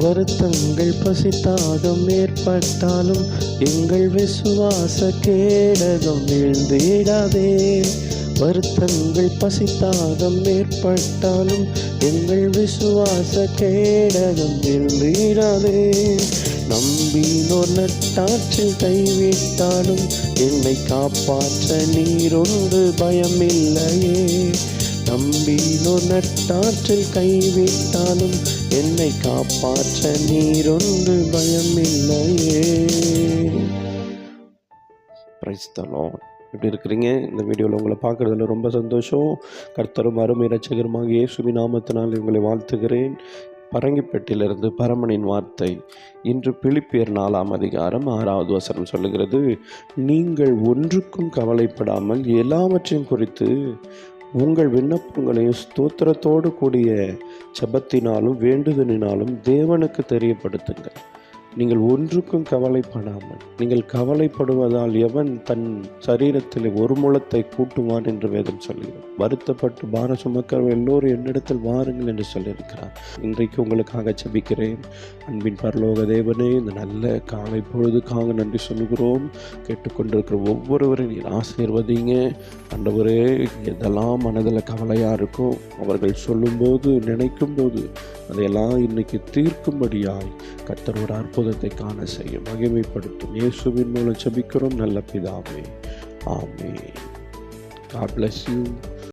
வருத்தங்கள் பசித்தாகம் ஏற்பட்டாலும் எங்கள் விசுவாச கேடகம் வீழ்ந்திடாதே வருத்தங்கள் பசித்தாகம் ஏற்பட்டாலும் எங்கள் விசுவாச கேடகம் வீழ்ந்திடாதே நம்பினோர் நட்டாற்றில் கைவிட்டாலும் என்னை காப்பாற்ற நீரொன்று பயமில்லையே நம்பினோர் நட்டாற்றில் கைவிட்டாலும் என்னை காப்பாற்ற நீரொன்று பயமில்லையே. பிரைஸ் எப்படி இருக்கிறீங்க? இந்த வீடியோவில் உங்களை பார்க்குறதுல ரொம்ப சந்தோஷம். கர்த்தரும் அருமை இரட்சகருமாக இயேசுவி நாமத்தினால் உங்களை வாழ்த்துகிறேன். பரங்கிப்பேட்டிலிருந்து பரமனின் வார்த்தை. இன்று பிலிப்பியர் நாலாம் அதிகாரம் ஆறாவது வசனம் சொல்லுகிறது நீங்கள் ஒன்றுக்கும் கவலைப்படாமல் எல்லாவற்றையும் குறித்து உங்கள் விண்ணப்பங்களையும் ஸ்தோத்திரத்தோடு கூடிய சபத்தினாலும் வேண்டுதலினாலும் தேவனுக்கு தெரியப்படுத்துங்கள். நீங்கள் ஒன்றுக்கும் கவலைப்படாமல் நீங்கள் கவலைப்படுவதால் எவன் தன் சரீரத்தில் ஒரு முழத்தை கூட்டுவான் என்று வேதம் சொல்கிறது. வருத்தப்பட்டு பார சுமக்கிற எல்லோரும் என்னிடத்தில் வாருங்கள் என்று சொல்லியிருக்கிறார். இன்றைக்கு உங்களுக்காக ஜெபிக்கிறேன். அன்பின் பரலோக தேவனே இந்த நல்ல காலை பொழுதுக்காக நன்றி சொல்கிறோம் கேட்டுக்கொண்டிருக்கிற ஒவ்வொருவரையும் நீர் ஆசீர்வதிங்க. அண்டவரே எதெல்லாம் மனதில் கவலையாக இருக்கோ அவர்கள் சொல்லும்போது நினைக்கும் போது அதையெல்லாம் இன்னைக்கு தீர்க்கும்படியாய் கத்தர் ஒரு அற்புதத்தை காண செய்யும் மகிமைப்படுத்தும். இயேசுவின் மூலம் ஜெபிக்கிறோம். நல்ல பிதாவே. ஆமே God bless you.